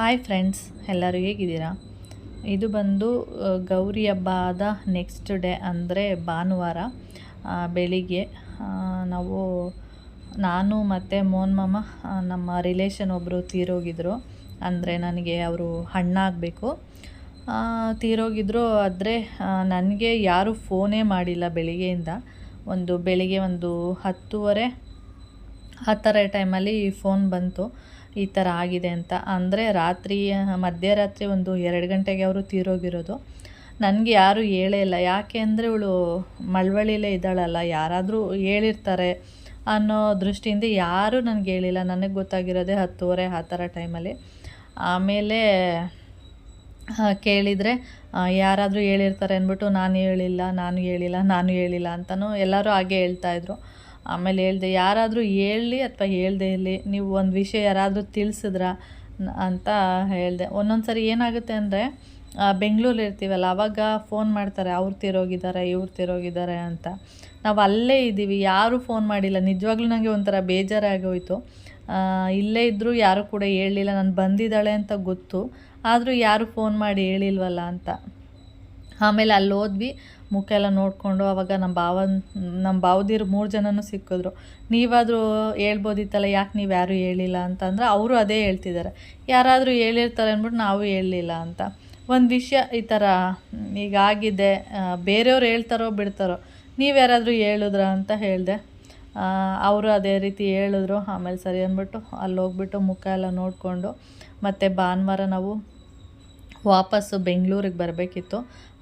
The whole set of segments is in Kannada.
ಹಾಯ್ ಫ್ರೆಂಡ್ಸ್ ಎಲ್ಲರೂ ಹೇಗಿದ್ದೀರಾ? ಇದು ಬಂದು ಗೌರಿ ಹಬ್ಬ ಆದ ನೆಕ್ಸ್ಟ್ ಡೇ ಅಂದರೆ ಭಾನುವಾರ ಬೆಳಿಗ್ಗೆ. ನಾವು, ನಾನು ಮತ್ತು ಮೋನ್ ಮಾಮ ನಮ್ಮ ರಿಲೇಷನ್ ಒಬ್ಬರು ತೀರೋಗಿದ್ರು. ಅಂದರೆ ನನಗೆ ಅವರು ಅಣ್ಣಾಗಬೇಕು ತೀರೋಗಿದ್ರು ಆದರೆ ನನಗೆ ಯಾರೂ ಫೋನೇ ಮಾಡಿಲ್ಲ ಬೆಳಿಗ್ಗೆಯಿಂದ. ಒಂದು ಬೆಳಿಗ್ಗೆ ಒಂದು ಹತ್ತುವರೆ ಆ ಥರ ಟೈಮಲ್ಲಿ ಫೋನ್ ಬಂತು. ಈ ಥರ ಆಗಿದೆ ಅಂತ. ಅಂದರೆ ರಾತ್ರಿ, ಮಧ್ಯರಾತ್ರಿ ಒಂದು ಎರಡು ಗಂಟೆಗೆ ಅವರು ತೀರೋಗಿರೋದು. ನನಗೆ ಯಾರೂ ಹೇಳೇ ಇಲ್ಲ. ಯಾಕೆ ಅಂದರೆ ಇವಳು ಮಳವಳ್ಳಿಲೇ ಇದ್ದಾಳಲ್ಲ. ಯಾರಾದರೂ ಹೇಳಿರ್ತಾರೆ ಅನ್ನೋ ದೃಷ್ಟಿಯಿಂದ ಯಾರೂ ನನಗೆ ಹೇಳಿಲ್ಲ. ನನಗೆ ಗೊತ್ತಾಗಿರೋದೇ ಹತ್ತುವರೆ, ಆ ಥರ ಟೈಮಲ್ಲಿ. ಆಮೇಲೆ ಕೇಳಿದರೆ ಯಾರಾದರೂ ಹೇಳಿರ್ತಾರೆ ಅಂದ್ಬಿಟ್ಟು, ನಾನು ಹೇಳಿಲ್ಲ ನಾನು ಹೇಳಿಲ್ಲ ನಾನು ಹೇಳಿಲ್ಲ ಅಂತಲೂ ಎಲ್ಲರೂ ಹಾಗೆ ಹೇಳ್ತಾಯಿದ್ರು ಆಮೇಲೆ ಹೇಳ್ದೆ, ಯಾರಾದರೂ ಹೇಳಲಿ ಅಥವಾ ಹೇಳ್ದೇ ಇರಲಿ, ನೀವು ಒಂದು ವಿಷಯ ಯಾರಾದರೂ ತಿಳಿಸಿದ್ರ? ಅಂತ ಹೇಳಿದೆ. ಒಂದೊಂದು ಸರಿ ಏನಾಗುತ್ತೆ ಅಂದರೆ ಬೆಂಗಳೂರಲ್ಲಿ ಇರ್ತೀವಲ್ಲ ಆವಾಗ ಫೋನ್ ಮಾಡ್ತಾರೆ, ಅವ್ರು ತಿರೋಗಿದ್ದಾರೆ ಇವ್ರು ತಿರೋಗಿದ್ದಾರೆ ಅಂತ. ನಾವು ಅಲ್ಲೇ ಇದ್ದೀವಿ, ಯಾರೂ ಫೋನ್ ಮಾಡಿಲ್ಲ. ನಿಜವಾಗ್ಲೂ ನನಗೆ ಒಂಥರ ಬೇಜಾರಾಗೋಯ್ತು. ಇಲ್ಲೇ ಇದ್ದರೂ ಯಾರೂ ಕೂಡ ಹೇಳಲಿಲ್ಲ, ನಾನು ಬಂದಿದ್ದಾಳೆ ಅಂತ ಗೊತ್ತು. ಆದರೂ ಯಾರೂ ಫೋನ್ ಮಾಡಿ ಹೇಳಿಲ್ವಲ್ಲ ಅಂತ. ಆಮೇಲೆ ಅಲ್ಲಿ ಹೋದ್ವಿ ಮುಖ ಎಲ್ಲ ನೋಡಿಕೊಂಡು ಅವಾಗ ನಮ್ಮ ಭಾವ ನಮ್ಮ ಭಾವದಿರು ಮೂರು ಜನನೂ ಸಿಕ್ಕಿದ್ರು. ನೀವಾದರೂ ಹೇಳ್ಬೋದಿತ್ತಲ್ಲ, ಯಾಕೆ ನೀವು ಯಾರೂ ಹೇಳಿಲ್ಲ ಅಂತಂದ್ರೆ ಅವರು ಅದೇ ಹೇಳ್ತಿದ್ದಾರೆ. ಯಾರಾದರೂ ಹೇಳಿರ್ತಾರೆ ಅಂದ್ಬಿಟ್ಟು ನಾವು ಹೇಳಲಿಲ್ಲ ಅಂತ. ಒಂದು ವಿಷಯ ಈ ಥರ ಈಗ ಆಗಿದೆ ಬೇರೆಯವ್ರು ಹೇಳ್ತಾರೋ ಬಿಡ್ತಾರೋ, ನೀವು ಯಾರಾದರೂ ಹೇಳಿದ್ರ ಅಂತ ಹೇಳಿದೆ. ಅವರು ಅದೇ ರೀತಿ ಹೇಳಿದ್ರು, ಆಮೇಲೆ ಸರಿ ಅಂದ್ಬಿಟ್ಟು ಅಲ್ಲಿ ಹೋಗ್ಬಿಟ್ಟು ಮುಖ ಎಲ್ಲ ನೋಡಿಕೊಂಡು, ಮತ್ತು ಭಾನುವಾರ ನಾವು ವಾಪಸ್ಸು ಬೆಂಗಳೂರಿಗೆ ಬರಬೇಕಿತ್ತು.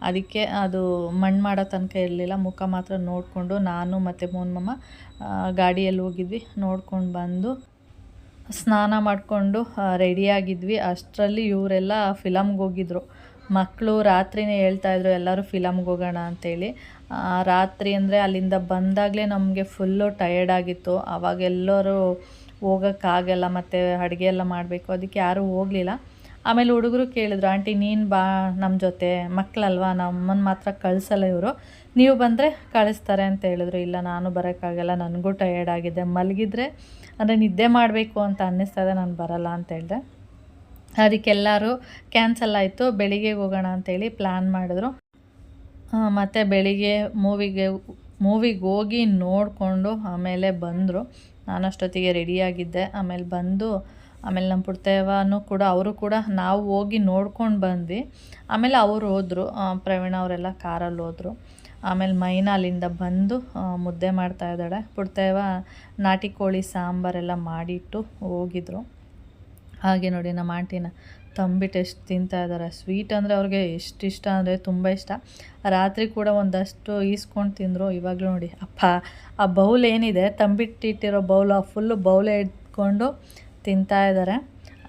ಅದಕ್ಕೆ ಅದು ಮಣ್ಣು ಮಾಡೋ ತನಕ ಇರಲಿಲ್ಲ. ಮುಖ ಮಾತ್ರ ನೋಡಿಕೊಂಡು ನಾನು ಮತ್ತು ಮೋನ್ಮಮ್ಮ ಮಾಮ ಗಾಡಿಯಲ್ಲಿ ಹೋಗಿದ್ವಿ. ನೋಡ್ಕೊಂಡು ಬಂದು ಸ್ನಾನ ಮಾಡಿಕೊಂಡು ರೆಡಿಯಾಗಿದ್ವಿ ಅಷ್ಟರಲ್ಲಿ ಇವರೆಲ್ಲ ಫಿಲಮ್ಗೆ ಹೋಗಿದ್ರು. ಮಕ್ಕಳು ರಾತ್ರಿನೇ ಹೇಳ್ತಾಯಿದ್ರು ಎಲ್ಲರೂ ಫಿಲಮ್ಗೆ ಹೋಗೋಣ ಅಂತೇಳಿ. ರಾತ್ರಿ ಅಂದರೆ ಅಲ್ಲಿಂದ ಬಂದಾಗಲೇ ನಮಗೆ ಫುಲ್ಲು ಟಯರ್ಡ್ ಆಗಿತ್ತು. ಆವಾಗ ಎಲ್ಲರೂ ಹೋಗೋಕ್ಕಾಗಲ್ಲ, ಮತ್ತು ಅಡುಗೆ ಎಲ್ಲ ಮಾಡಬೇಕು. ಅದಕ್ಕೆ ಯಾರೂ ಹೋಗಲಿಲ್ಲ. ಆಮೇಲೆ ಹುಡುಗರು ಕೇಳಿದ್ರು, ಆಂಟಿ ನೀನು ಬಾ ನಮ್ಮ ಜೊತೆ ಮಕ್ಕಳಲ್ವಾ ನಮ್ಮನ್ನು ಮಾತ್ರ ಕಳಿಸಲ್ಲ ಇವರು. ನೀವು ಬಂದರೆ ಕಳಿಸ್ತಾರೆ ಅಂತ ಹೇಳಿದ್ರು. ಇಲ್ಲ, ನಾನು ಬರೋಕ್ಕಾಗಲ್ಲ, ನನಗೂ ಟಯರ್ಡ್ ಆಗಿದೆ. ಮಲಗಿದ್ರೆ ಅಂದರೆ ನಿದ್ದೆ ಮಾಡಬೇಕು ಅಂತ ಅನ್ನಿಸ್ತಾ ಇದೆ, ನಾನು ಬರಲ್ಲ ಅಂತ ಹೇಳಿದೆ. ಅದಕ್ಕೆಲ್ಲರೂ ಕ್ಯಾನ್ಸಲ್ ಆಯಿತು. ಬೆಳಿಗ್ಗೆ ಹೋಗೋಣ ಅಂತೇಳಿ ಪ್ಲ್ಯಾನ್ ಮಾಡಿದ್ರು. ಮತ್ತು ಬೆಳಿಗ್ಗೆ ಮೂವಿಗೆ ಮೂವಿಗೆ ಹೋಗಿ ನೋಡಿಕೊಂಡು ಆಮೇಲೆ ಬಂದರು. ನಾನು ಅಷ್ಟೊತ್ತಿಗೆ ರೆಡಿಯಾಗಿದ್ದೆ ಆಮೇಲೆ ಬಂದು ಆಮೇಲೆ ನಮ್ಮ ಪುಡ್ತೇವನೂ ಕೂಡ, ಅವರು ಕೂಡ ನಾವು ಹೋಗಿ ನೋಡ್ಕೊಂಡು ಬಂದ್ವಿ. ಆಮೇಲೆ ಅವರು ಹೋದರು ಪ್ರವೀಣ ಅವರೆಲ್ಲ ಕಾರಲ್ಲಿ ಹೋದರು. ಆಮೇಲೆ ಮೈನಾ ಅಲ್ಲಿಂದ ಬಂದು ಮುದ್ದೆ ಮಾಡ್ತಾ ಇದ್ದಾಳೆ. ಪುಡ್ತೇವ ನಾಟಿ ಕೋಳಿ ಸಾಂಬಾರೆಲ್ಲ ಮಾಡಿಟ್ಟು ಹೋಗಿದ್ರು. ಹಾಗೆ ನೋಡಿ, ನಮ್ಮ ಆಂಟಿನ ತಂಬಿಟ್ಟು ಎಷ್ಟು ತಿಂತಾ ಇದ್ದಾರೆ. ಸ್ವೀಟ್ ಅಂದರೆ ಅವ್ರಿಗೆ ಎಷ್ಟು ಇಷ್ಟ ಅಂದರೆ ತುಂಬ ಇಷ್ಟ. ರಾತ್ರಿ ಕೂಡ ಒಂದಷ್ಟು ಈಸ್ಕೊಂಡು ತಿಂದರು. ಇವಾಗಲೂ ನೋಡಿ, ಅಪ್ಪ, ಆ ಬೌಲ್ ಏನಿದೆ? ತಂಬಿಟ್ಟಿಟ್ಟಿರೋ ಬೌಲ್, ಆ ಫುಲ್ಲು ಬೌಲೇ ಇಟ್ಕೊಂಡು ತಿಂತಾ ಇದ್ದಾರೆ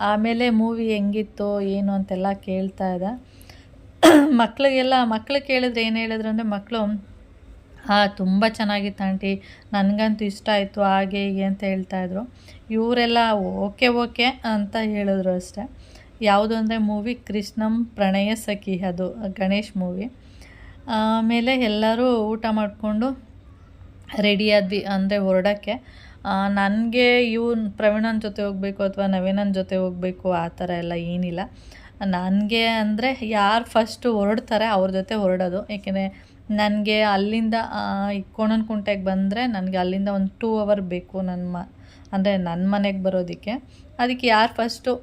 ಆಮೇಲೆ ಮೂವಿ ಹೆಂಗಿತ್ತು ಏನು ಅಂತೆಲ್ಲ ಕೇಳ್ತಾ ಇದೆ ಮಕ್ಕಳಿಗೆಲ್ಲ ಮಕ್ಳು ಕೇಳಿದ್ರೆ ಏನು ಹೇಳಿದ್ರು ಅಂದರೆ ಮಕ್ಕಳು ಹಾಂ, ತುಂಬ ಚೆನ್ನಾಗಿತ್ತು ಆಂಟಿ, ನನಗಂತೂ ಇಷ್ಟ ಆಯಿತು, ಹಾಗೆ, ಹೀಗೆ ಅಂತ ಹೇಳ್ತಾಯಿದ್ರು ಇವರೆಲ್ಲ ಓಕೆ ಓಕೆ ಅಂತ ಹೇಳಿದ್ರು ಅಷ್ಟೆ. ಯಾವುದು ಅಂದರೆ ಮೂವಿ ಕೃಷ್ಣಂ ಪ್ರಣಯ ಸಖಿ, ಅದು ಗಣೇಶ್ ಮೂವಿ. ಆಮೇಲೆ ಎಲ್ಲರೂ ಊಟ ಮಾಡಿಕೊಂಡು ರೆಡಿಯಾದ್ವಿ ಅಂದರೆ ಹೊರಡೋಕ್ಕೆ. ನನಗೆ ಇವನ್ ಪ್ರವೀಣನ ಜೊತೆ ಹೋಗಬೇಕು ಅಥವಾ ನವೀನನ ಜೊತೆ ಹೋಗಬೇಕು ಆ ಥರ ಎಲ್ಲ ಏನಿಲ್ಲ. ನನಗೆ ಅಂದರೆ ಯಾರು ಫಸ್ಟು ಹೊರಡ್ತಾರೆ ಅವ್ರ ಜೊತೆ ಹೊರಡೋದು. ಏಕೆಂದರೆ ನನಗೆ ಅಲ್ಲಿಂದ ಈ ಕೋಣನಕುಂಟೆಗೆ ಬಂದರೆ ನನಗೆ ಅಲ್ಲಿಂದ ಒಂದು ಟೂ ಅವರ್ ಬೇಕು ನನ್ನ ಮ, ಅಂದರೆ ನನ್ನ ಮನೆಗೆ ಬರೋದಕ್ಕೆ. ಅದಕ್ಕೆ ಯಾರು ಫಸ್ಟು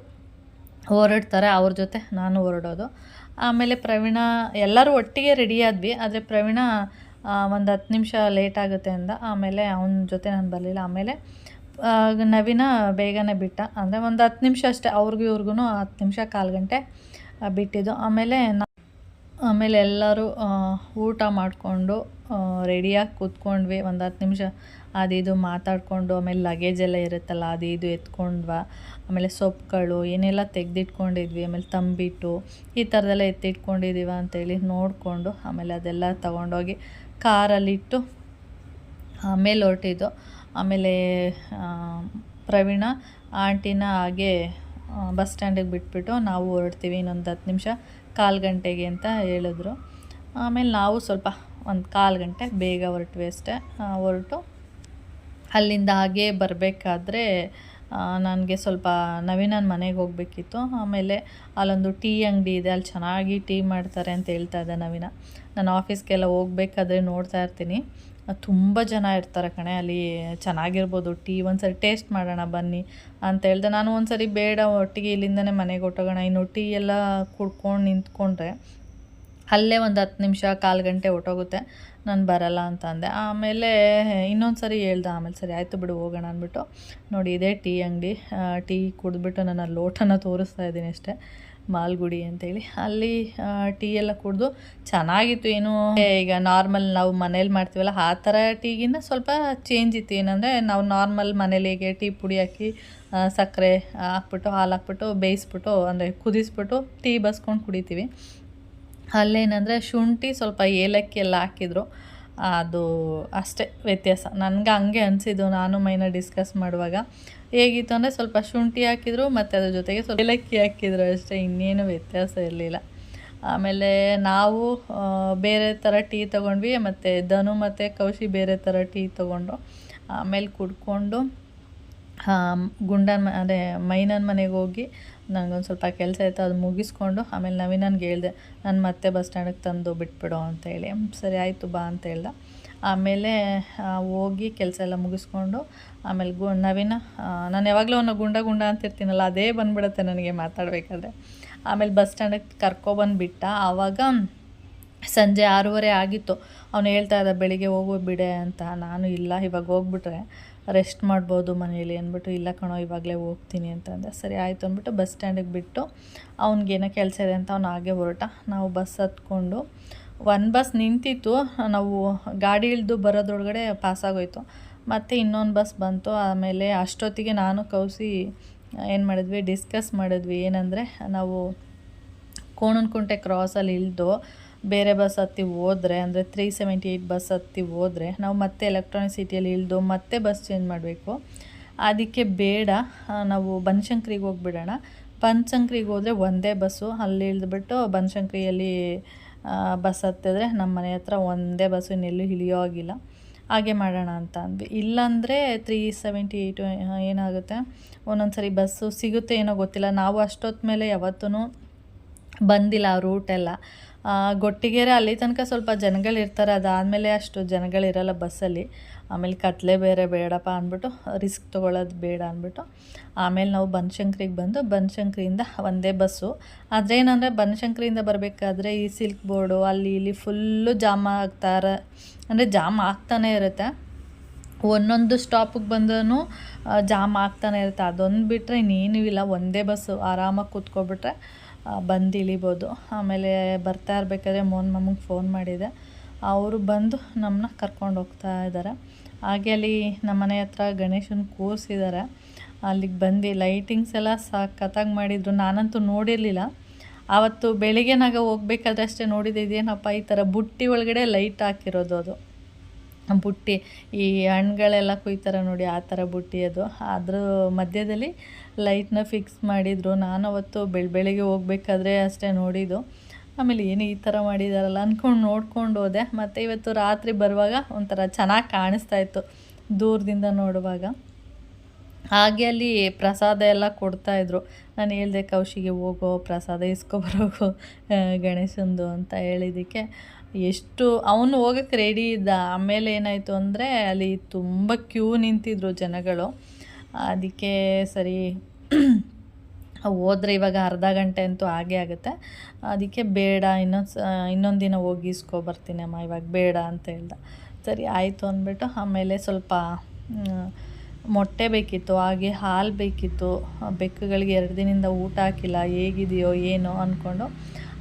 ಹೊರಡ್ತಾರೆ ಅವ್ರ ಜೊತೆ ನಾನು ಹೊರಡೋದು. ಆಮೇಲೆ ಪ್ರವೀಣ, ಎಲ್ಲರೂ ಒಟ್ಟಿಗೆ ರೆಡಿ ಆದ್ವಿ. ಆದರೆ ಪ್ರವೀಣ ಒಂದು ಹತ್ತು ನಿಮಿಷ ಲೇಟ್ ಆಗುತ್ತೆ ಅಂದ. ಆಮೇಲೆ ಅವನ ಜೊತೆ ನಾನು ಬರಲಿಲ್ಲ. ಆಮೇಲೆ ನವೀನ ಬೇಗನೆ ಬಿಟ್ಟ. ಅಂದರೆ ಒಂದು ಹತ್ತು ನಿಮಿಷ ಅಷ್ಟೇ, ಅವ್ರಿಗೂ ಇವ್ರಿಗೂ ಹತ್ತು ನಿಮಿಷ ಕಾಲು ಗಂಟೆ ಬಿಟ್ಟಿದ್ದು. ಆಮೇಲೆ ಆಮೇಲೆ ಎಲ್ಲರೂ ಊಟ ಮಾಡಿಕೊಂಡು ರೆಡಿಯಾಗಿ ಕೂತ್ಕೊಂಡ್ವಿ. ಒಂದು ಹತ್ತು ನಿಮಿಷ ಅದು ಇದು ಮಾತಾಡಿಕೊಂಡು, ಆಮೇಲೆ ಲಗೇಜ್ ಎಲ್ಲ ಇರುತ್ತಲ್ಲ, ಅದು ಇದು ಎತ್ಕೊಂಡ್ವಾ. ಆಮೇಲೆ ಸೊಪ್ಪುಗಳು ಏನೆಲ್ಲ ತೆಗೆದಿಟ್ಕೊಂಡಿದ್ವಿ. ಆಮೇಲೆ ತಂಬಿಟ್ಟು, ಈ ಥರದೆಲ್ಲ ಎತ್ತಿಟ್ಕೊಂಡಿದ್ದೀವ ಅಂತೇಳಿ ನೋಡಿಕೊಂಡು, ಆಮೇಲೆ ಅದೆಲ್ಲ ತಗೊಂಡೋಗಿ ಕಾರಲ್ಲಿಟ್ಟು ಆಮೇಲೆ ಹೊರಟಿದ್ದು ಆಮೇಲೆ ಪ್ರವೀಣ ಆಂಟಿನ ಹಾಗೆ ಬಸ್ ಸ್ಟ್ಯಾಂಡಿಗೆ ಬಿಟ್ಬಿಟ್ಟು ನಾವು ಹೊರಡ್ತೀವಿ ಇನ್ನೊಂದು ಹತ್ತು ನಿಮಿಷ, ಕಾಲು ಗಂಟೆಗೆ ಅಂತ ಹೇಳಿದ್ರು. ಆಮೇಲೆ ನಾವು ಸ್ವಲ್ಪ ಒಂದು ಕಾಲು ಗಂಟೆ ಬೇಗ ಹೊರಟ್ವಿ ಅಷ್ಟೇ. ಹೊರಟು. ಅಲ್ಲಿಂದ ಹಾಗೆ ಬರಬೇಕಾದ್ರೆ ನನಗೆ ಸ್ವಲ್ಪ ನವೀನನ ಮನೆಗೆ ಹೋಗಬೇಕಿತ್ತು. ಆಮೇಲೆ ಅಲ್ಲೊಂದು ಟೀ ಅಂಗಡಿ ಇದೆ, ಅಲ್ಲಿ ಚೆನ್ನಾಗಿ ಟೀ ಮಾಡ್ತಾರೆ ಅಂತ ಹೇಳ್ತಾ ಇದ್ದೆ ನವೀನ. ನಾನು ಆಫೀಸ್ಗೆಲ್ಲ ಹೋಗ್ಬೇಕಾದ್ರೆ ನೋಡ್ತಾ ಇರ್ತೀನಿ. ತುಂಬ ಜನ ಇರ್ತಾರೆ ಕಣೆ, ಅಲ್ಲಿ ಚೆನ್ನಾಗಿರ್ಬೋದು, ಟೀ ಒಂದ್ಸರಿ ಟೇಸ್ಟ್ ಮಾಡೋಣ ಬನ್ನಿ ಅಂತ ಹೇಳ್ದೆ. ನಾನು ಒಂದ್ಸರಿ ಬೇಡ, ಒಟ್ಟಿಗೆ ಇಲ್ಲಿಂದನೇ ಮನೆಗೆ ಹೊಟ್ಟೋಗೋಣ ಇನ್ನು ಟೀ ಎಲ್ಲ ಕುಡ್ಕೊಂಡು ನಿಂತ್ಕೊಂಡ್ರೆ ಅಲ್ಲೇ ಒಂದು ಹತ್ತು ನಿಮಿಷ, ಕಾಲು ಗಂಟೆ ಹೊಟ್ಟೋಗುತ್ತೆ ನಾನು ಬರಲ್ಲ ಅಂತ ಅಂದೆ. ಆಮೇಲೆ ಇನ್ನೊಂದು ಸರಿ ಹೇಳ್ದೆ, ಆಮೇಲೆ ಸರಿ ಆಯಿತು ಬಿಡು, ಹೋಗೋಣ ಅಂದ್ಬಿಟ್ಟು. ನೋಡಿ, ಇದೇ ಟೀ ಅಂಗಡಿ. ಟೀ ಕುಡಿದ್ಬಿಟ್ಟು ನಾನು ಲೋಟನ ತೋರಿಸ್ತಾ ಇದ್ದೀನಿ ಅಷ್ಟೇ. ಮಾಲ್ಗುಡಿ ಅಂತೇಳಿ. ಅಲ್ಲಿ ಟೀ ಎಲ್ಲ ಕುಡಿದು ಚೆನ್ನಾಗಿತ್ತು ಏನು. ಈಗ ನಾರ್ಮಲ್ ನಾವು ಮನೇಲಿ ಮಾಡ್ತೀವಲ್ಲ, ಆ ಥರ ಟೀಗಿಂತ ಸ್ವಲ್ಪ ಚೇಂಜ್ ಇತ್ತು. ಏನಂದರೆ ನಾವು ನಾರ್ಮಲ್ ಮನೇಲಿ ಹೇಗೆ ಟೀ ಪುಡಿ ಹಾಕಿ ಸಕ್ಕರೆ ಹಾಕ್ಬಿಟ್ಟು, ಹಾಲು ಹಾಕ್ಬಿಟ್ಟು, ಬೇಯಿಸ್ಬಿಟ್ಟು, ಅಂದರೆ ಕುದಿಸ್ಬಿಟ್ಟು ಟೀ ಬಸ್ಕೊಂಡು ಕುಡಿತೀವಿ. ಅಲ್ಲೇನಂದರೆ ಶುಂಠಿ ಸ್ವಲ್ಪ ಏಲಕ್ಕಿ ಎಲ್ಲ ಹಾಕಿದ್ರು. ಅದು ಅಷ್ಟೇ ವ್ಯತ್ಯಾಸ. ನನಗೆ ಹಂಗೆ ಅನಿಸಿದ್ದು. ನಾನು ಮೈನ ಡಿಸ್ಕಸ್ ಮಾಡುವಾಗ ಹೇಗಿತ್ತು ಅಂದರೆ ಸ್ವಲ್ಪ ಶುಂಠಿ ಹಾಕಿದ್ರು ಮತ್ತು ಅದ್ರ ಜೊತೆಗೆ ಸ್ವಲ್ಪ ಏಲಕ್ಕಿ ಹಾಕಿದ್ರು ಅಷ್ಟೇ. ಇನ್ನೇನು ವ್ಯತ್ಯಾಸ ಇರಲಿಲ್ಲ. ಆಮೇಲೆ ನಾವು ಬೇರೆ ಥರ ಟೀ ತೊಗೊಂಡ್ವಿ. ಮತ್ತು ಧನು ಮತ್ತು ಕೌಶಿ ಬೇರೆ ಥರ ಟೀ ತೊಗೊಂಡು ಆಮೇಲೆ ಕುಡ್ಕೊಂಡು ಗುಂಡನ ಅದೇ ಮೈನನ ಮನೆಗೆ ಹೋಗಿ ನನಗೊಂದು ಸ್ವಲ್ಪ ಕೆಲಸ ಇತ್ತು, ಅದು ಮುಗಿಸ್ಕೊಂಡು ಆಮೇಲೆ ನವೀನನ್ಗೆ ಹೇಳ್ದೆ, ನಾನು ಮತ್ತೆ ಬಸ್ ಸ್ಟ್ಯಾಂಡಿಗೆ ತಂದು ಬಿಟ್ಬಿಡು ಅಂತೇಳಿ ಸರಿ ಆಯಿತು ಬಾ ಅಂತ ಹೇಳ್ದೆ. ಆಮೇಲೆ ಹೋಗಿ ಕೆಲಸ ಎಲ್ಲ ಮುಗಿಸ್ಕೊಂಡು ಆಮೇಲೆ ಗು, ನವೀನ ನಾನು ಯಾವಾಗಲೂ ಅವನು ಗುಂಡ ಗುಂಡ ಅಂತಿರ್ತೀನಲ್ಲ ಅದೇ ಬಂದುಬಿಡತ್ತೆ ನನಗೆ ಮಾತಾಡಬೇಕಾದ್ರೆ. ಆಮೇಲೆ ಬಸ್ ಸ್ಟ್ಯಾಂಡಿಗೆ ಕರ್ಕೊಬಂದುಬಿಟ್ಟ ಆವಾಗ ಸಂಜೆ ಆರೂವರೆ ಆಗಿತ್ತು. ಅವನು ಹೇಳ್ತಾ ಇದ್ದ, ಬೆಳಿಗ್ಗೆ ಹೋಗೋ, ಬಿಡೆ ಅಂತ. ನಾನು ಇಲ್ಲ, ಇವಾಗ ಹೋಗ್ಬಿಟ್ರೆ. ರೆಸ್ಟ್ ಮಾಡ್ಬೋದು ಮನೇಲಿ ಅಂದ್ಬಿಟ್ಟು, ಇಲ್ಲ ಕಣೋ, ಇವಾಗಲೇ ಹೋಗ್ತೀನಿ ಅಂತಂದೆ ಸರಿ, ಆಯಿತು ಅಂದ್ಬಿಟ್ಟು ಬಸ್ ಸ್ಟ್ಯಾಂಡಿಗೆ ಬಿಟ್ಟು ಅವ್ನಿಗೇನೋ ಕೆಲಸ ಇದೆ ಅಂತ ಅವ್ನು ಹಾಗೆ ಹೊರಟ. ನಾವು ಬಸ್ ಹತ್ಕೊಂಡು ಒಂದು ಬಸ್ ನಿಂತಿತ್ತು. ನಾವು ಗಾಡಿ ಇಳಿದು ಬರೋದ್ರೊಳಗಡೆ ಪಾಸಾಗೋಯ್ತು ಮತ್ತು ಇನ್ನೊಂದು ಬಸ್ ಬಂತು. ಆಮೇಲೆ ಅಷ್ಟೊತ್ತಿಗೆ ನಾನು ಕೌಸಿ ಏನು ಮಾಡಿದ್ವಿ, ಡಿಸ್ಕಸ್ ಮಾಡಿದ್ವಿ. ಏನಂದರೆ, ನಾವು ಕೋಣನಕುಂಟೆ ಕ್ರಾಸಲ್ಲಿ ಇಳಿದು ಬೇರೆ ಬಸ್ ಹತ್ತಿ ಹೋದರೆ, ಅಂದರೆ ತ್ರೀ ಸೆವೆಂಟಿ ಏಯ್ಟ್ ಬಸ್ ಹತ್ತಿ ಹೋದರೆ, ನಾವು ಮತ್ತೆ ಎಲೆಕ್ಟ್ರಾನಿಕ್ ಸಿಟಿಯಲ್ಲಿ ಇಳಿದು ಮತ್ತೆ ಬಸ್ ಚೇಂಜ್ ಮಾಡಬೇಕು. ಅದಕ್ಕೆ ಬೇಡ ನಾವು ಬನಶಂಕರಿಗೆ ಹೋಗ್ಬಿಡೋಣ. ಬನಶಂಕರಿಗೆ ಹೋದರೆ ಒಂದೇ ಬಸ್ಸು, ಅಲ್ಲಿ ಇಳಿದ್ಬಿಟ್ಟು ಬನಶಂಕರಿಯಲ್ಲಿ ಬಸ್ ಹತ್ತಿದ್ರೆ ನಮ್ಮ ಮನೆ ಹತ್ರ ಒಂದೇ ಬಸ್ಸು ಇನ್ನೆಲ್ಲೂ ಇಳಿಯೋ ಆಗಿಲ್ಲ ಹಾಗೆ ಮಾಡೋಣ ಅಂತ ಅಂದ್ವಿ. ಇಲ್ಲಾಂದರೆ ತ್ರೀ ಸೆವೆಂಟಿ ಏಯ್ಟು ಏನಾಗುತ್ತೆ? ಒಂದೊಂದು ಸರಿ ಬಸ್ಸು ಸಿಗುತ್ತೆ ಏನೋ ಗೊತ್ತಿಲ್ಲ. ನಾವು ಅಷ್ಟೊತ್ತ ಮೇಲೆ ಯಾವತ್ತೂ ಬಂದಿಲ್ಲ ಆ ರೂಟೆಲ್ಲ ಗೊಟ್ಟಿಗೆರೆ ಅಲ್ಲಿ ತನಕ ಸ್ವಲ್ಪ ಜನಗಳಿರ್ತಾರೆ ಅದಾದಮೇಲೆ ಅಷ್ಟು ಜನಗಳಿರಲ್ಲ ಬಸ್ಸಲ್ಲಿ ಆಮೇಲೆ ಕತ್ಲೆ ಬೇರೆ ಬೇಡಪ್ಪ ಅಂದ್ಬಿಟ್ಟು ರಿಸ್ಕ್ ತೊಗೊಳ್ಳೋದು ಬೇಡ ಅಂದ್ಬಿಟ್ಟು, ಆಮೇಲೆ ನಾವು ಬನಶಂಕ್ರಿಗೆ ಬಂದು ಬನಶಂಕರಿಯಿಂದ ಒಂದೇ ಬಸ್ಸು ಆದರೆ ಏನಂದರೆ ಬನಶಂಕರಿಯಿಂದ ಬರಬೇಕಾದ್ರೆ ಈ ಸಿಲ್ಕ್ ಬೋರ್ಡು ಅಲ್ಲಿ ಇಲ್ಲಿ ಫುಲ್ಲು ಜಾಮ್ ಆಗ್ತಾರೆ. ಅಂದರೆ ಜಾಮ್ ಆಗ್ತಾನೆ ಇರುತ್ತೆ. ಒಂದೊಂದು ಸ್ಟಾಪಿಗೆ ಬಂದೂ ಜಾಮ್ ಆಗ್ತಾನೆ ಇರುತ್ತೆ. ಅದೊಂದು ಬಿಟ್ಟರೆ ಇನ್ನೇನೂ ಇಲ್ಲ. ಒಂದೇ ಬಸ್ಸು ಆರಾಮಾಗಿ ಕೂತ್ಕೊಬಿಟ್ರೆ ಬಂದು ಇಳಿಬೋದು. ಆಮೇಲೆ ಬರ್ತಾ ಇರಬೇಕಾದ್ರೆ ಮೋಹನ್ ಮಮ್ಮಗೆ ಫೋನ್ ಮಾಡಿದೆ. ಅವರು ಬಂದು ನಮ್ಮನ್ನ ಕರ್ಕೊಂಡು ಹೋಗ್ತಾ ಇದ್ದಾರೆ ಹಾಗೆ ಅಲ್ಲಿ ನಮ್ಮ ಮನೆ ಹತ್ರ ಗಣೇಶನ ಕೂರಿಸಿದ್ದಾರೆ ಅಲ್ಲಿಗೆ ಬಂದು ಲೈಟಿಂಗ್ಸ್ ಎಲ್ಲ ಸಖತ್ತಾಗಿ ಮಾಡಿದರು. ನಾನಂತೂ ನೋಡಿರಲಿಲ್ಲ. ಆವತ್ತು ಬೆಳಿಗ್ಗೆನಾಗ ಹೋಗ್ಬೇಕಾದ್ರೆ ಅಷ್ಟೇ ನೋಡಿದೆ, ಇದೇನಪ್ಪ ಈ ಥರ ಬುಟ್ಟಿ ಒಳಗಡೆ ಲೈಟ್ ಹಾಕಿರೋದು ಅದು. ಬುಟ್ಟಿ, ಈ ಹಣ್ಣುಗಳೆಲ್ಲ ಕುಯ್ತಾರೆ ನೋಡಿ, ಆ ಥರ ಬುಟ್ಟಿ ಅದು. ಅದ್ರ ಮಧ್ಯದಲ್ಲಿ ಲೈಟ್ನ ಫಿಕ್ಸ್ ಮಾಡಿದರು. ನಾನು ಅವತ್ತು ಬೆಳ, ಬೆಳಗ್ಗೆ ಹೋಗ್ಬೇಕಾದ್ರೆ ಅಷ್ಟೇ ನೋಡಿದ್ದು. ಆಮೇಲೆ ಏನು ಈ ಥರ ಮಾಡಿದಾರಲ್ಲ ಅಂದ್ಕೊಂಡು ನೋಡ್ಕೊಂಡು ಹೋದೆ. ಮತ್ತು ಇವತ್ತು ರಾತ್ರಿ ಬರುವಾಗ ಒಂಥರ ಚೆನ್ನಾಗಿ ಕಾಣಿಸ್ತಾ ಇತ್ತು ದೂರದಿಂದ ನೋಡುವಾಗ. ಹಾಗೆ ಅಲ್ಲಿ ಪ್ರಸಾದ ಎಲ್ಲ ಕೊಡ್ತಾಯಿದ್ರು ನಾನು ಹೇಳ್ದೆ ಕೌಶಿಗೆ ಹೋಗೋ, ಪ್ರಸಾದ ಇಸ್ಕೊಬರೋಗು ಗಣೇಶಂದು ಅಂತ ಹೇಳಿದ್ದಕ್ಕೆ ಎಷ್ಟು, ಅವನು ಹೋಗಕ್ಕೆ ರೆಡಿ ಇದ್ದ. ಆಮೇಲೆ ಏನಾಯಿತು ಅಂದರೆ ಅಲ್ಲಿ ತುಂಬ ಕ್ಯೂ ನಿಂತಿದ್ರು ಜನಗಳು. ಅದಕ್ಕೆ ಸರಿ, ಹೋದರೆ ಇವಾಗ ಅರ್ಧ ಗಂಟೆ ಅಂತೂ ಆಗೇ ಆಗುತ್ತೆ. ಅದಕ್ಕೆ ಬೇಡ, ಇನ್ನೊಂದು ಇನ್ನೊಂದು ದಿನ ಹೋಗಿ ಇಸ್ಕೊಬರ್ತೀನಿ ಅಮ್ಮ, ಇವಾಗ ಬೇಡ ಅಂತ ಹೇಳ್ದ. ಸರಿ, ಆಯಿತು ಅಂದ್ಬಿಟ್ಟು ಆಮೇಲೆ ಸ್ವಲ್ಪ ಮೊಟ್ಟೆ ಬೇಕಿತ್ತು, ಹಾಗೆ ಹಾಲು ಬೇಕಿತ್ತು. ಬೆಕ್ಕುಗಳಿಗೆ ಎರಡು ದಿನದಿಂದ ಊಟ ಹಾಕಿಲ್ಲ, ಹೇಗಿದೆಯೋ ಏನೋ ಅಂದ್ಕೊಂಡು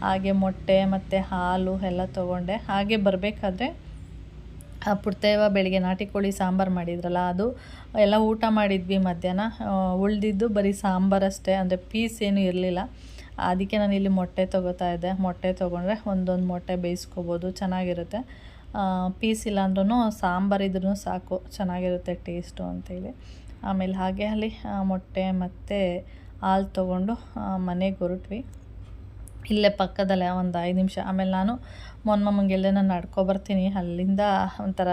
ಹಾಗೆ ಮೊಟ್ಟೆ ಮತ್ತು ಹಾಲು ಎಲ್ಲ ತೊಗೊಂಡೆ. ಹಾಗೆ ಬರಬೇಕಾದ್ರೆ ಪುಡ್ತೇವ, ಬೆಳಿಗ್ಗೆ ನಾಟಿ ಕೋಳಿ, ಸಾಂಬಾರು ಮಾಡಿದ್ರಲ್ಲ, ಅದು ಎಲ್ಲ ಊಟ ಮಾಡಿದ್ವಿ ಮಧ್ಯಾಹ್ನ. ಉಳಿದಿದ್ದು ಬರೀ ಸಾಂಬಾರಷ್ಟೇ ಅಂದರೆ ಪೀಸ್ ಏನೂ ಇರಲಿಲ್ಲ. ಅದಕ್ಕೆ ನಾನು ಇಲ್ಲಿ ಮೊಟ್ಟೆ ತೊಗೋತಾ ಇದ್ದೆ. ಮೊಟ್ಟೆ ತೊಗೊಂಡ್ರೆ ಒಂದೊಂದು ಮೊಟ್ಟೆ ಬೇಯಿಸ್ಕೋಬೋದು, ಚೆನ್ನಾಗಿರುತ್ತೆ. ಪೀಸ್ ಇಲ್ಲಾಂದ್ರೂ ಸಾಂಬಾರು ಇದ್ರೂ ಸಾಕು, ಚೆನ್ನಾಗಿರುತ್ತೆ ಟೇಸ್ಟು ಅಂತೇಳಿ. ಆಮೇಲೆ ಹಾಗೆ ಅಲ್ಲಿ ಮೊಟ್ಟೆ ಮತ್ತು ಹಾಲು ತೊಗೊಂಡು ಮನೆಗೆ ಹೊರಟ್ವಿ. ಇಲ್ಲೇ ಪಕ್ಕದಲ್ಲೇ ಒಂದು ಐದು ನಿಮಿಷ. ಆಮೇಲೆ ನಾನು ಮೊನ್ನೆ ಎಲ್ಲ ನಾನು ನಡ್ಕೊಬರ್ತೀನಿ ಅಲ್ಲಿಂದ ಒಂಥರ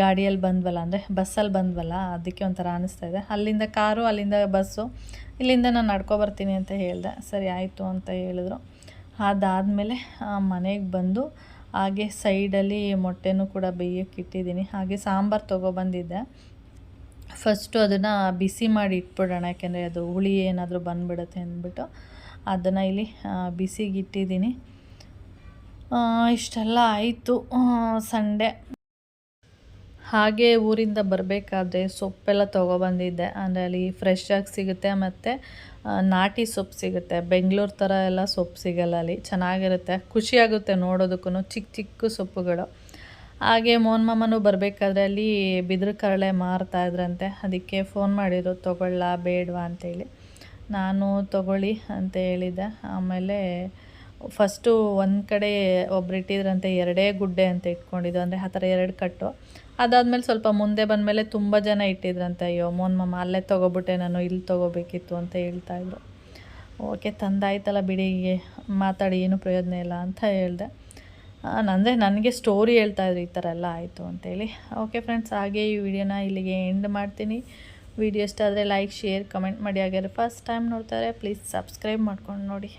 ಗಾಡಿಯಲ್ಲಿ ಬಂದ್ವಲ್ಲ, ಅಂದರೆ ಬಸ್ಸಲ್ಲಿ ಬಂದ್ವಲ್ಲ, ಅದಕ್ಕೆ ಒಂಥರ ಇದೆ. ಅಲ್ಲಿಂದ ಕಾರು, ಅಲ್ಲಿಂದ ಬಸ್ಸು, ಇಲ್ಲಿಂದ ನಾನು ನಡ್ಕೊಬರ್ತೀನಿ ಅಂತ ಹೇಳಿದೆ. ಸರಿ, ಆಯಿತು ಅಂತ ಹೇಳಿದ್ರು. ಅದಾದಮೇಲೆ ಮನೆಗೆ ಬಂದು ಹಾಗೆ ಸೈಡಲ್ಲಿ ಮೊಟ್ಟೆನೂ ಕೂಡ ಬೇಯಕ್ಕೆ ಇಟ್ಟಿದ್ದೀನಿ. ಹಾಗೆ ಸಾಂಬಾರು ತೊಗೊಬಂದಿದ್ದೆ ಫಸ್ಟು ಅದನ್ನು ಬಿಸಿ ಮಾಡಿ ಇಟ್ಬಿಡೋಣ, ಯಾಕೆಂದರೆ ಅದು ಹುಳಿ ಏನಾದರೂ ಬಂದುಬಿಡುತ್ತೆ ಅಂದ್ಬಿಟ್ಟು. ಅದನ್ನು ಇಲ್ಲಿ ಬಿಸಿಗಿಟ್ಟಿದ್ದೀನಿ. ಇಷ್ಟೆಲ್ಲ ಆಯಿತು ಸಂಡೆ. ಹಾಗೆ ಊರಿಂದ ಬರಬೇಕಾದ್ರೆ ಸೊಪ್ಪೆಲ್ಲ ತೊಗೊಬಂದಿದ್ದೆ. ಅಂದರೆ ಅಲ್ಲಿ ಫ್ರೆಶ್ ಆಗಿ ಸಿಗುತ್ತೆ ಮತ್ತು ನಾಟಿ ಸೊಪ್ಪು ಸಿಗುತ್ತೆ. ಬೆಂಗಳೂರು ಥರ ಎಲ್ಲ ಸೊಪ್ಪು ಸಿಗಲ್ಲ ಅಲ್ಲಿ. ಚೆನ್ನಾಗಿರುತ್ತೆ. ಖುಷಿಯಾಗುತ್ತೆ ನೋಡೋದಕ್ಕೂ ಚಿಕ್ಕ ಚಿಕ್ಕ ಸೊಪ್ಪುಗಳು. ಹಾಗೆ ಮೋನ್ ಮಾಮನೂ ಬರಬೇಕಾದ್ರೆ ಅಲ್ಲಿ ಬಿದಿರು ಕರಳೆ ಮಾರ್ತಾಯಿದ್ರಂತೆ ಅದಕ್ಕೆ ಫೋನ್ ಮಾಡಿದ್ರು, ತೊಗೊಳ್ಳ, ಬೇಡವಾ ಅಂತೇಳಿ. ನಾನು ತಗೊಳ್ಳಿ ಅಂತ ಹೇಳಿದ್ದೆ. ಆಮೇಲೆ ಫಸ್ಟು ಒಂದು ಕಡೆ ಒಬ್ರು ಇಟ್ಟಿದ್ರಂತೆ, ಎರಡೇ ಗುಡ್ಡೆ ಅಂತ ಇಟ್ಕೊಂಡಿದ್ದು, ಅಂದರೆ ಆ ಥರ ಎರಡು ಕಟ್ಟು. ಅದಾದಮೇಲೆ ಸ್ವಲ್ಪ ಮುಂದೆ ಬಂದಮೇಲೆ ತುಂಬ ಜನ ಇಟ್ಟಿದ್ರಂತೆ. ಅಯ್ಯೋ, ಮೋನ್ ಮಮ್ಮ ಅಲ್ಲೇ ತೊಗೊಬಿಟ್ಟೆ ನಾನು, ಇಲ್ಲಿ ತೊಗೋಬೇಕಿತ್ತು ಅಂತ ಹೇಳ್ತಾಯಿದ್ರು ಓಕೆ, ತಂದಾಯ್ತಲ್ಲ ಬಿಡಿಗೆ ಮಾತಾಡಿ, ಏನು ಪ್ರಯೋಜನ ಇಲ್ಲ ಅಂತ ಹೇಳಿದೆ. ಅಂದರೆ ನನಗೆ ಸ್ಟೋರಿ ಹೇಳ್ತಾಯಿದ್ರು ಈ ಥರ ಎಲ್ಲ ಆಯಿತು ಅಂತೇಳಿ ಓಕೆ ಫ್ರೆಂಡ್ಸ್ ಹಾಗೆ ಈ ವಿಡಿಯೋನ ಇಲ್ಲಿಗೆ ಎಂಡ್ ಮಾಡ್ತೀನಿ. ವಿಡಿಯೋ ಇಷ್ಟ ಆದರೆ ಲೈಕ್, ಶೇರ್, ಕಮೆಂಟ್ ಮಾಡಿ. ಆಗ್ಯಾರ ಫಸ್ಟ್ ಟೈಮ್ ನೋಡ್ತಾರೆ ಪ್ಲೀಸ್ ಸಬ್ಸ್ಕ್ರೈಬ್ ಮಾಡ್ಕೊಂಡು ನೋಡಿ.